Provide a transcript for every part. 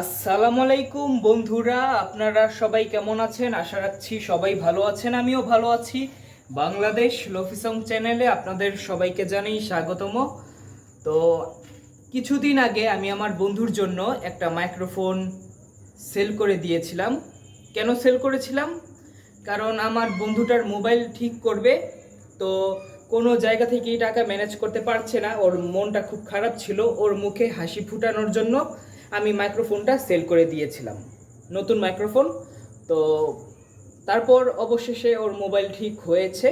আসসালামু আলাইকুম বন্ধুরা, আপনারা সবাই কেমন আছেন? আশা রাখছি সবাই ভালো আছেন, আমিও ভালো আছি। বাংলাদেশ লফিসং চ্যানেলে আপনাদের সবাইকে জানাই স্বাগতম। তো কিছুদিন আগে আমি আমার বন্ধুর জন্য একটা মাইক্রোফোন সেল করে দিয়েছিলাম। কেন সেল করেছিলাম? কারণ আমার বন্ধুটার মোবাইল ঠিক করবে, তো কোনো জায়গা থেকেই টাকা ম্যানেজ করতে পারছে না। ওর মনটা খুব খারাপ ছিল, ওর মুখে হাসি ফুটানোর জন্য আমি মাইক্রোফোনটা সেল করে দিয়েছিলাম। নতুন মাইক্রোফোন তো তারপর অবশেষে ওর মোবাইল ঠিক হয়েছে।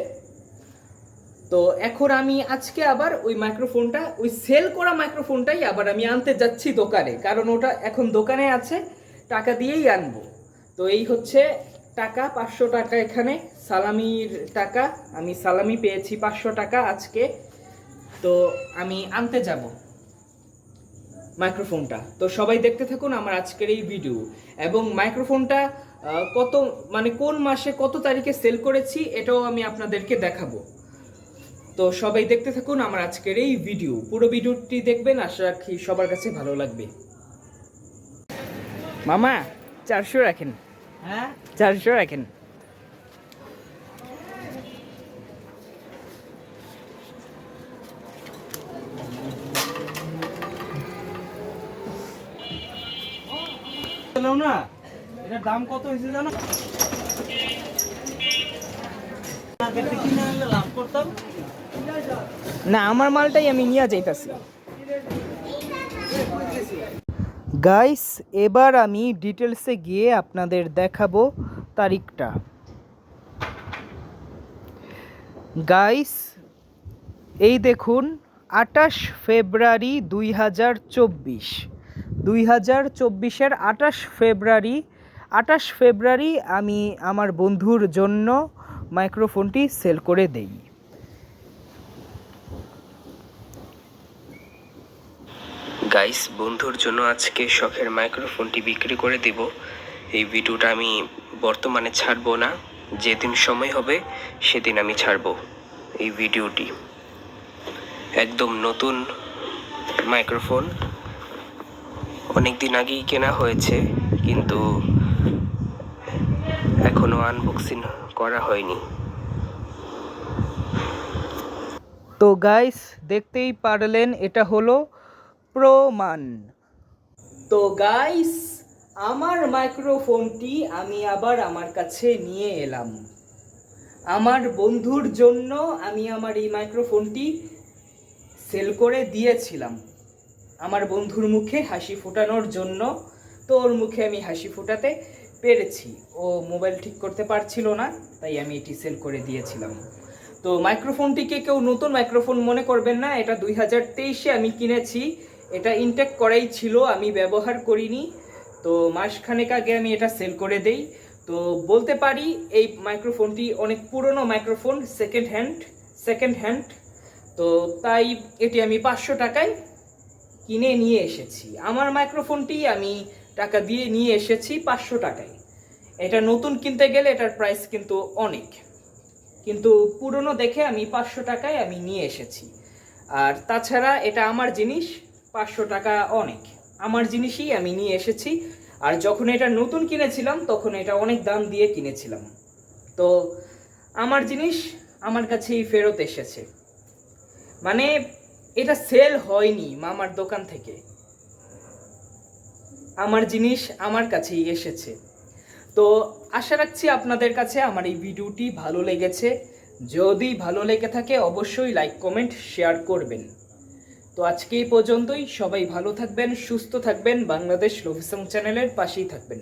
তো এখন আমি আজকে আবার ওই মাইক্রোফোনটা ওই সেল করা মাইক্রোফোনটাই আবার আমি আনতে যাচ্ছি দোকানে, কারণ ওটা এখন দোকানে আছে, টাকা দিয়েই আনব। তো এই হচ্ছে টাকা, পাঁচশো টাকা এখানে, সালামির টাকা, আমি সালামি পেয়েছি পাঁচশো টাকা আজকে, তো আমি আনতে যাব। মাইক্রোফোনটা। তো সবাই দেখতে থাকুন আমার আজকের এই ভিডিও এবং মাইক্রোফোনটা কত মানে কোন মাসে কত তারিখে সেল করেছি এটাও আমি আপনাদেরকে দেখাবো। তো সবাই দেখতে থাকুন আমার আজকের এই ভিডিও পুরো ভিডিওটি দেখবেন আশা রাখি সবার কাছে ভালো লাগবে। মামা চারশো রাখেন। হ্যাঁ? চারশো রাখেন। বললাম না। এটার দাম কত হয়েছে জানো? না, আমার মালটাই আমি নিয়ে যাইতাছি। গাইস এবার আমি ডিটেলসে গিয়ে আপনাদের দেখাবো তারিখটা। গাইস এই দেখুন আটাশ ফেব্রুয়ারি দুই হাজার চব্বিশ। দুই হাজার চব্বিশের আটাশ ফেব্রুয়ারি আটাশ ফেব্রুয়ারি আমি আমার বন্ধুর জন্য মাইক্রোফোনটি সেল করে দেই। গাইস, বন্ধুর জন্য আজকে শখের মাইক্রোফোনটি বিক্রি করে দিব। এই ভিডিওটা আমি বর্তমানে ছাড়বো না। যেদিন সময় হবে, সেদিন আমি ছাড়বো এই ভিডিওটি। একদম নতুন মাইক্রোফোন। অনেক দিন আগেই কেনা হয়েছে, কিন্তু এখনও আনবক্সিং করা হয়নি। তো গাইস দেখতেই পারলেন, এটা হলো প্রমাণ। তো গাইস আমার মাইক্রোফোনটি আমি আবার আমার কাছে নিয়ে এলাম। আমার বন্ধুর জন্য আমি আমার এই মাইক্রোফোনটি সেল করে দিয়েছিলাম। আমার বন্ধুর মুখে হাসি ফোটানোর জন্য তো ওর মুখে আমি হাসি ফোটাতে পেরেছি। ও মোবাইল ঠিক করতে পারছিল না, তাই আমি এটি সেল করে দিয়েছিলাম। তো মাইক্রোফোনটিকে কেউ নতুন মাইক্রোফোন মনে করবেন না, এটা দুই হাজার তেইশে আমি কিনেছি। এটা ইনটেক করাই ছিল, আমি ব্যবহার করিনি। তো মাসখানেক আগে আমি এটা সেল করে দেই। তো বলতে পারি, এই মাইক্রোফোনটি অনেক পুরনো microphone second hand second hand তো তাই এটি আমি পাঁচশো টাকায় কিনে নিয়ে এসেছি। আমার মাইক্রোফোনটি আমি টাকা দিয়ে নিয়ে এসেছি পাঁচশো টাকায়। এটা নতুন কিনতে গেলে এটার প্রাইস কিন্তু অনেক। কিন্তু পুরনো দেখে আমি পাঁচশো টাকায় আমি নিয়ে এসেছি। আর তাছাড়া এটা আমার জিনিস, পাঁচশো টাকা অনেক। আমার জিনিসই আমি নিয়ে এসেছি। আর যখন এটা নতুন কিনেছিলাম, তখন এটা অনেক দাম দিয়ে কিনেছিলাম। তো আমার জিনিস আমার কাছেই ফেরত এসেছে। মানে এটা সেল হয়নি মামার দোকান থেকে। আমার জিনিস আমার কাছেই এসেছে। তো আশা রাখছি আপনাদের কাছে আমার এই ভিডিওটি ভালো লেগেছে। যদি ভালো লেগে থাকে অবশ্যই লাইক কমেন্ট শেয়ার করবেন। তো আজকে এই পর্যন্তই। সবাই ভালো থাকবেন, সুস্থ থাকবেন। বাংলাদেশ লভিসং চ্যানেলের পাশেই থাকবেন।